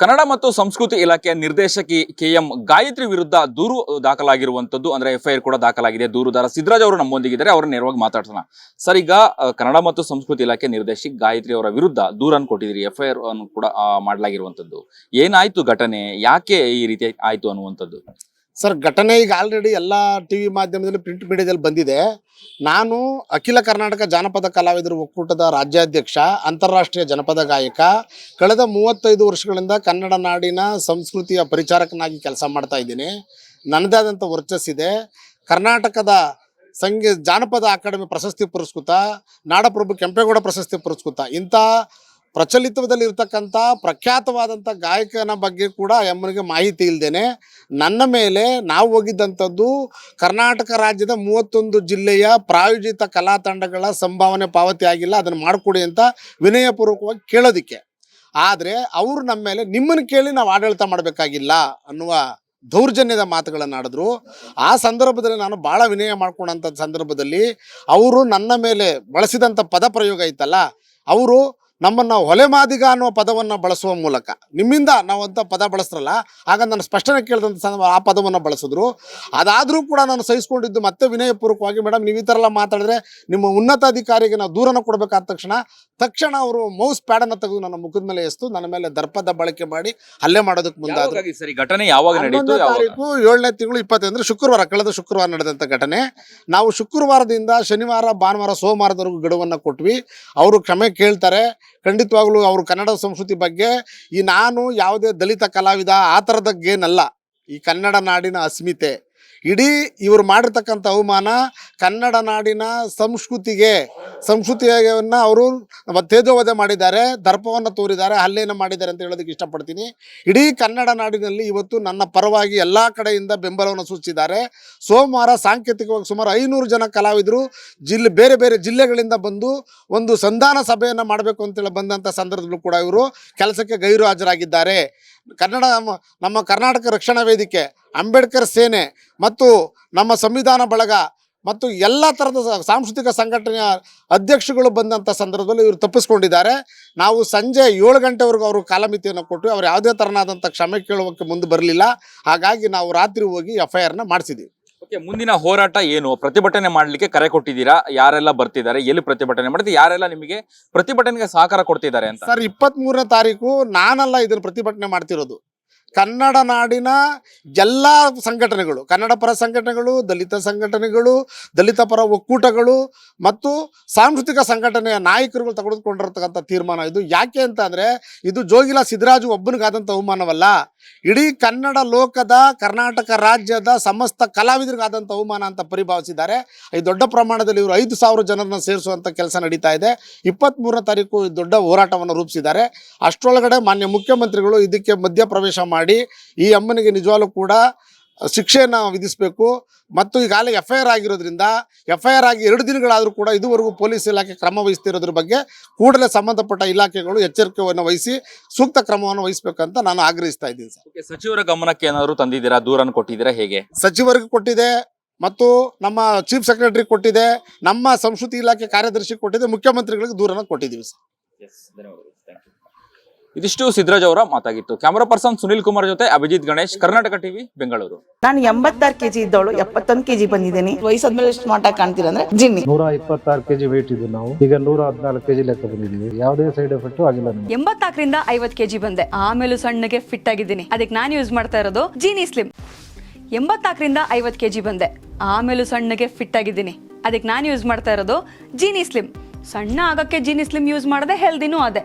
ಕನ್ನಡ ಮತ್ತು ಸಂಸ್ಕೃತಿ ಇಲಾಖೆಯ ನಿರ್ದೇಶಕಿ ಕೆ ಎಂ ಗಾಯತ್ರಿ ವಿರುದ್ಧ ದೂರು ದಾಖಲಾಗಿರುವಂತದ್ದು ಅಂದ್ರೆ ಎಫ್ಐಆರ್ ಕೂಡ ದಾಖಲಾಗಿದೆ. ದೂರುದಾರ ಸಿದ್ದರಾಜ್ ಅವರು ನಮ್ಮೊಂದಿಗಿದ್ದಾರೆ. ಅವರ ನೇರವಾಗಿ ಮಾತಾಡ್ಸೋಣ. ಸರ್, ಈಗ ಕನ್ನಡ ಮತ್ತು ಸಂಸ್ಕೃತಿ ಇಲಾಖೆ ನಿರ್ದೇಶಕಿ ಗಾಯತ್ರಿ ಅವರ ವಿರುದ್ಧ ದೂರನ್ನು ಕೊಟ್ಟಿದ್ರಿ ಎಫ್ಐಆರ್ ಅನ್ನು ಕೂಡ ಮಾಡಲಾಗಿರುವಂತದ್ದು ಏನಾಯ್ತು ಘಟನೆ? ಯಾಕೆ ಈ ರೀತಿ ಆಯ್ತು ಅನ್ನುವಂಥದ್ದು? ಸರ್, ಘಟನೆ ಈಗ ಆಲ್ರೆಡಿ ಎಲ್ಲ ಟಿ ವಿ ಮಾಧ್ಯಮದಲ್ಲಿ ಪ್ರಿಂಟ್ ಮೀಡಿಯಾದಲ್ಲಿ ಬಂದಿದೆ. ನಾನು ಅಖಿಲ ಕರ್ನಾಟಕ ಜಾನಪದ ಕಲಾವಿದರ ಒಕ್ಕೂಟದ ರಾಜ್ಯಾಧ್ಯಕ್ಷ, ಅಂತಾರಾಷ್ಟ್ರೀಯ ಜನಪದ ಗಾಯಕ, ಕಳೆದ ಮೂವತ್ತೈದು ವರ್ಷಗಳಿಂದ ಕನ್ನಡ ನಾಡಿನ ಸಂಸ್ಕೃತಿಯ ಪರಿಚಾರಕನಾಗಿ ಕೆಲಸ ಮಾಡ್ತಾ ಇದ್ದೀನಿ. ನನ್ನದೇ ಆದಂಥ ವರ್ಚಸ್ಸಿದೆ ಕರ್ನಾಟಕದ ಸಂಗೀತ ಜಾನಪದ ಅಕಾಡೆಮಿ ಪ್ರಶಸ್ತಿ ಪುರಸ್ಕೃತ, ನಾಡಪ್ರಭು ಕೆಂಪೇಗೌಡ ಪ್ರಶಸ್ತಿ ಪುರಸ್ಕೃತ, ಇಂಥ ಪ್ರಚಲಿತದಲ್ಲಿ ಇರ್ತಕ್ಕಂಥ ಪ್ರಖ್ಯಾತವಾದಂಥ ಗಾಯಕನ ಬಗ್ಗೆ ಕೂಡ ಎಮ್ಮನಿಗೆ ಮಾಹಿತಿ ಇಲ್ಲದೇನೆ ನನ್ನ ಮೇಲೆ ನಾವು ಹೋಗಿದ್ದಂಥದ್ದು ಕರ್ನಾಟಕ ರಾಜ್ಯದ ಮೂವತ್ತೊಂದು ಜಿಲ್ಲೆಯ ಪ್ರಾಯೋಜಿತ ಕಲಾ ತಂಡಗಳ ಸಂಭಾವನೆ ಪಾವತಿ ಆಗಿಲ್ಲ, ಅದನ್ನು ಮಾಡಿಕೊಡಿ ಅಂತ ವಿನಯಪೂರ್ವಕವಾಗಿ ಕೇಳೋದಕ್ಕೆ. ಆದರೆ ಅವರು ನಮ್ಮ ಮೇಲೆ ನಿಮ್ಮನ್ನು ಕೇಳಿ ನಾವು ಆಡಳಿತ ಮಾಡಬೇಕಾಗಿಲ್ಲ ಅನ್ನುವ ದೌರ್ಜನ್ಯದ ಮಾತುಗಳನ್ನು ಆಡಿದ್ರು. ಆ ಸಂದರ್ಭದಲ್ಲಿ ನಾನು ಭಾಳ ವಿನಯ ಮಾಡ್ಕೊಂಡಂಥ ಸಂದರ್ಭದಲ್ಲಿ ಅವರು ನನ್ನ ಮೇಲೆ ಬಳಸಿದಂಥ ಪದ ಪ್ರಯೋಗ ಐತಲ್ಲ, ಅವರು ನಮ್ಮನ್ನು ಹೊಲೆ ಮಾದಿಗ ಅನ್ನುವ ಪದವನ್ನು ಬಳಸುವ ಮೂಲಕ. ನಿಮ್ಮಿಂದ ನಾವು ಅಂತ ಪದ ಬಳಸ್ರಲ್ಲ ಆಗ ನಾನು ಸ್ಪಷ್ಟನೆ ಕೇಳಿದಂಥ ಸಂದರ್ಭ ಆ ಪದವನ್ನು ಬಳಸಿದ್ರು. ಅದಾದರೂ ಕೂಡ ನಾನು ಸಹಿಸ್ಕೊಂಡಿದ್ದು ಮತ್ತೆ ವಿನಯಪೂರ್ವಕವಾಗಿ ಮೇಡಮ್ ನೀವು ಈ ಥರ ಎಲ್ಲ ಮಾತಾಡಿದ್ರೆ ನಿಮ್ಮ ಉನ್ನತ ಅಧಿಕಾರಿಗೆ ನಾವು ದೂರನ ಕೊಡಬೇಕಾದ ತಕ್ಷಣ ತಕ್ಷಣ ಅವರು ಮೌಸ್ ಪ್ಯಾಡನ್ನು ತೆಗೆದು ನನ್ನ ಮುಖದ ಮೇಲೆ ಎಸ್ತು ನನ್ನ ಮೇಲೆ ದರ್ಪದ ಬಳಕೆ ಮಾಡಿ ಹಲ್ಲೆ ಮಾಡೋದಕ್ಕೆ ಮುಂದಾದ್ರು. ಸರಿ ಸರ್ ಘಟನೆ ಯಾವಾಗ ನಡೆಯುತ್ತೆ ತಾರೀಕು ಏಳನೇ ತಿಂಗಳು ಇಪ್ಪತ್ತೈದು ಅಂದ್ರೆ ಶುಕ್ರವಾರ ಕಳೆದ ಶುಕ್ರವಾರ ನಡೆದಂಥ ಘಟನೆ. ನಾವು ಶುಕ್ರವಾರದಿಂದ ಶನಿವಾರ ಭಾನುವಾರ ಸೋಮವಾರದವರೆಗೂ ಗಡುವನ್ನು ಕೊಟ್ವಿ. ಅವರು ಕ್ಷಮೆ ಕೇಳ್ತಾರೆ. ಖಂಡಿತವಾಗ್ಲೂ ಅವರು ಕನ್ನಡ ಸಂಸ್ಕೃತಿ ಬಗ್ಗೆ ಈ ನಾನು ಯಾವುದೇ ದಲಿತ ಕಲಾವಿದ ಆ ಥರದ ಈ ಕನ್ನಡ ನಾಡಿನ ಅಸ್ಮಿತೆ. ಇಡೀ ಇವರು ಮಾಡಿರ್ತಕ್ಕಂಥ ಅವಮಾನ ಕನ್ನಡ ನಾಡಿನ ಸಂಸ್ಕೃತಿಗೆ ಸಂಸ್ಕೃತಿಯನ್ನು ಅವರು ತೇಜೋವಧೆ ಮಾಡಿದ್ದಾರೆ, ದರ್ಪವನ್ನು ತೋರಿದ್ದಾರೆ, ಹಲ್ಲೆಯನ್ನು ಮಾಡಿದ್ದಾರೆ ಅಂತ ಹೇಳೋದಕ್ಕೆ ಇಷ್ಟಪಡ್ತೀನಿ. ಇಡೀ ಕನ್ನಡ ನಾಡಿನಲ್ಲಿ ಇವತ್ತು ನನ್ನ ಪರವಾಗಿ ಎಲ್ಲ ಕಡೆಯಿಂದ ಬೆಂಬಲವನ್ನು ಸೂಚಿಸಿದ್ದಾರೆ. ಸೋಮವಾರ ಸಾಂಕೇತಿಕವಾಗಿ ಸುಮಾರು ಐನೂರು ಜನ ಕಲಾವಿದರು. ಜಿಲ್ಲೆ ಬೇರೆ ಬೇರೆ ಜಿಲ್ಲೆಗಳಿಂದ ಬಂದು ಒಂದು ಸಂಧಾನ ಸಭೆಯನ್ನು ಮಾಡಬೇಕು ಅಂತೇಳಿ ಬಂದಂಥ ಸಂದರ್ಭದಲ್ಲೂ ಕೂಡ ಇವರು ಕೆಲಸಕ್ಕೆ ಗೈರು ಹಾಜರಾಗಿದ್ದಾರೆ ಕನ್ನಡ ನಮ್ಮ- ಕರ್ನಾಟಕ ರಕ್ಷಣಾ ವೇದಿಕೆ, ಅಂಬೇಡ್ಕರ್ ಸೇನೆ ಮತ್ತು ನಮ್ಮ ಸಂವಿಧಾನ ಬಳಗ ಮತ್ತು ಎಲ್ಲ ಥರದ ಸಾಂಸ್ಕೃತಿಕ ಸಂಘಟನೆಯ ಅಧ್ಯಕ್ಷಗಳು ಬಂದಂಥ ಸಂದರ್ಭದಲ್ಲಿ ಇವರು ತಪ್ಪಿಸ್ಕೊಂಡಿದ್ದಾರೆ. ನಾವು ಸಂಜೆ ಏಳು ಗಂಟೆವರೆಗೂ ಅವರು ಕಾಲಮಿತಿಯನ್ನು ಕೊಟ್ಟು ಅವ್ರು ಯಾವುದೇ ತರನಾದಂಥ ಕ್ಷಮೆ ಕೇಳುವಕ್ಕೆ ಮುಂದೆ ಬರಲಿಲ್ಲ. ಹಾಗಾಗಿ ನಾವು ರಾತ್ರಿ ಹೋಗಿ ಎಫ್ ಐ ಆರ್ನ ಮಾಡಿಸಿದ್ದೀವಿ ಓಕೆ ಮುಂದಿನ ಹೋರಾಟ ಏನು? ಪ್ರತಿಭಟನೆ ಮಾಡಲಿಕ್ಕೆ ಕರೆ ಕೊಟ್ಟಿದ್ದೀರಾ? ಯಾರೆಲ್ಲ ಬರ್ತಿದ್ದಾರೆ? ಎಲ್ಲಿ ಪ್ರತಿಭಟನೆ ಮಾಡಿದ್ರೆ ಯಾರೆಲ್ಲ ನಿಮಗೆ ಪ್ರತಿಭಟನೆಗೆ ಸಹಕಾರ ಕೊಡ್ತಿದ್ದಾರೆ ಅಂತ? ಸರ್ ಇಪ್ಪತ್ತ್ಮೂರನೇ ತಾರೀಕು ನಾನಲ್ಲ ಇದನ್ನು ಪ್ರತಿಭಟನೆ ಮಾಡ್ತಿರೋದು. ಕನ್ನಡ ನಾಡಿನ ಎಲ್ಲ ಸಂಘಟನೆಗಳು, ಕನ್ನಡ ಪರ ಸಂಘಟನೆಗಳು, ದಲಿತ ಸಂಘಟನೆಗಳು, ದಲಿತ ಪರ ಒಕ್ಕೂಟಗಳು ಮತ್ತು ಸಾಂಸ್ಕೃತಿಕ ಸಂಘಟನೆಯ ನಾಯಕರುಗಳು ತೆಗೆದುಕೊಂಡಿರ್ತಕ್ಕಂಥ ತೀರ್ಮಾನ ಇದು. ಯಾಕೆ ಅಂತ ಇದು ಜೋಗಿಲ ಸಿದ್ದರಾಜು ಒಬ್ಬನಿಗಾದಂಥ ಅವಮಾನವಲ್ಲ. ಇಡೀ ಕನ್ನಡ ಲೋಕದ, ಕರ್ನಾಟಕ ರಾಜ್ಯದ ಸಮಸ್ತ ಕಲಾವಿದರಿಗಾದಂಥ ಅವಮಾನ ಅಂತ ಪರಿಭಾವಿಸಿದ್ದಾರೆ. ಈ ದೊಡ್ಡ ಪ್ರಮಾಣದಲ್ಲಿ ಇವರು ಐದು ಸಾವಿರ ಜನರನ್ನ ಸೇರಿಸುವಂಥ ಕೆಲಸ ನಡೀತಾ ಇದೆ. ಇಪ್ಪತ್ತ್ಮೂರನೇ ತಾರೀಕು ದೊಡ್ಡ ಹೋರಾಟವನ್ನು ರೂಪಿಸಿದ್ದಾರೆ. ಅಷ್ಟರೊಳಗಡೆ ಮಾನ್ಯ ಮುಖ್ಯಮಂತ್ರಿಗಳು ಇದಕ್ಕೆ ಮಧ್ಯಪ್ರವೇಶ ಮಾಡಿ ಈ ಅಮ್ಮನಿಗೆ ನಿಜವಾಗ್ಲೂ ಕೂಡ ಶಿಕ್ಷೆಯನ್ನು ವಿಧಿಸಬೇಕು. ಮತ್ತು ಈಗಾಗಲೇ ಎಫ್ ಐ ಆರ್ ಆಗಿರೋದ್ರಿಂದ ಎಫ್ ಐ ಆರ್ ಆಗಿ ಎರಡು ದಿನಗಳಾದರೂ ಕೂಡ ಇದುವರೆಗೂ ಪೊಲೀಸ್ ಇಲಾಖೆ ಕ್ರಮ ವಹಿಸ್ತಿರೋದ್ರ ಬಗ್ಗೆ ಕೂಡಲೇ ಸಂಬಂಧಪಟ್ಟ ಇಲಾಖೆಗಳು ಎಚ್ಚರಿಕೆಯನ್ನು ವಹಿಸಿ ಸೂಕ್ತ ಕ್ರಮವನ್ನು ವಹಿಸಬೇಕಂತ ನಾನು ಆಗ್ರಹಿಸ್ತಾ ಇದ್ದೀನಿ ಸರ್. ಸಚಿವರ ಗಮನಕ್ಕೆ ಏನಾದರೂ ತಂದಿದ್ದೀರಾ? ದೂರನ್ನು ಕೊಟ್ಟಿದ್ದೀರಾ? ಹೇಗೆ? ಸಚಿವರಿಗೆ ಕೊಟ್ಟಿದೆ ಮತ್ತು ನಮ್ಮ ಚೀಫ್ ಸೆಕ್ರೆಟರಿ ಕೊಟ್ಟಿದೆ ನಮ್ಮ ಸಂಸ್ಕೃತಿ ಇಲಾಖೆ ಕಾರ್ಯದರ್ಶಿ ಕೊಟ್ಟಿದೆ ಮುಖ್ಯಮಂತ್ರಿಗಳಿಗೆ ದೂರನ್ನು ಕೊಟ್ಟಿದ್ದೀವಿ ಸರ್. ಇದಿಷ್ಟು ಸಿದ್ದರಾಜ್ ಅವರ ಮಾತಾಗಿತ್ತು. ಕ್ಯಾಮರಾ ಪರ್ಸನ್ ಸುನಿಲ್ ಕುಮಾರ್ ಜೊತೆ ಅಭಿಜಿತ್ ಗಣೇಶ್ ಕರ್ನಾಟಕ ಟಿವಿ ಬೆಂಗಳೂರು. ನಾನು ಎಂಬತ್ತಾರು ಕೆಜಿ ಇದ್ದವಳು ಎಪ್ಪತ್ತೊಂದು ಕೆಜಿ ಬಂದಿದ್ದೀನಿ. ವಯಸ್ಸಾದ್ಮೇಲೆ ಸ್ಮಾರ್ಟ್ ಆಗಿ ಕಾಣ್ತೀರ ಅಂದ್ರೆ ಜಿನ್ನಿ. ನೂರ ಇಪ್ಪತ್ತಾರು ಕೆಜಿ ವೇಟ್ ಇದ್ದು ನಾವು. ಈಗ ನೂರ ಹದಿನಾಲ್ಕು ಕೆಜಿ ಲೆಕ್ಕ ಬಂದಿದ್ದೀವಿ. ಯಾವುದೇ ಸೈಡ್ ಎಫೆಕ್ಟ್ ಆಗಿಲ್ಲ ನಮಗೆ. ಎಂಬತ್ತಾಕರಿಂದ ಐವತ್ ಕೆಜಿ ಬಂದೆ. ಆಮೇಲೂ ಸಣ್ಣಗೆ ಫಿಟ್ ಆಗಿದ್ದೀನಿ. ಅದಕ್ಕೆ ನಾನು ಯೂಸ್ ಮಾಡ್ತಾ ಇರೋದು ಜೀನಿ ಸ್ಲಿಮ್ ಎಂಬತ್ತಾಕರಿಂದ ಐವತ್ತು ಕೆಜಿ ಬಂದೆ. ಆಮೇಲೂ ಸಣ್ಣಗೆ ಫಿಟ್ ಆಗಿದ್ದೀನಿ. ಅದಕ್ಕೆ ನಾನು ಯೂಸ್ ಮಾಡ್ತಾ ಇರೋದು ಜೀನಿ ಸ್ಲಿಮ್ ಸಣ್ಣ ಆಗಕ್ಕೆ ಜೀನಿ ಸ್ಲಿಮ್ ಯೂಸ್ ಮಾಡದೆ ಹೆಲ್ದಿನೂ ಅದೇ.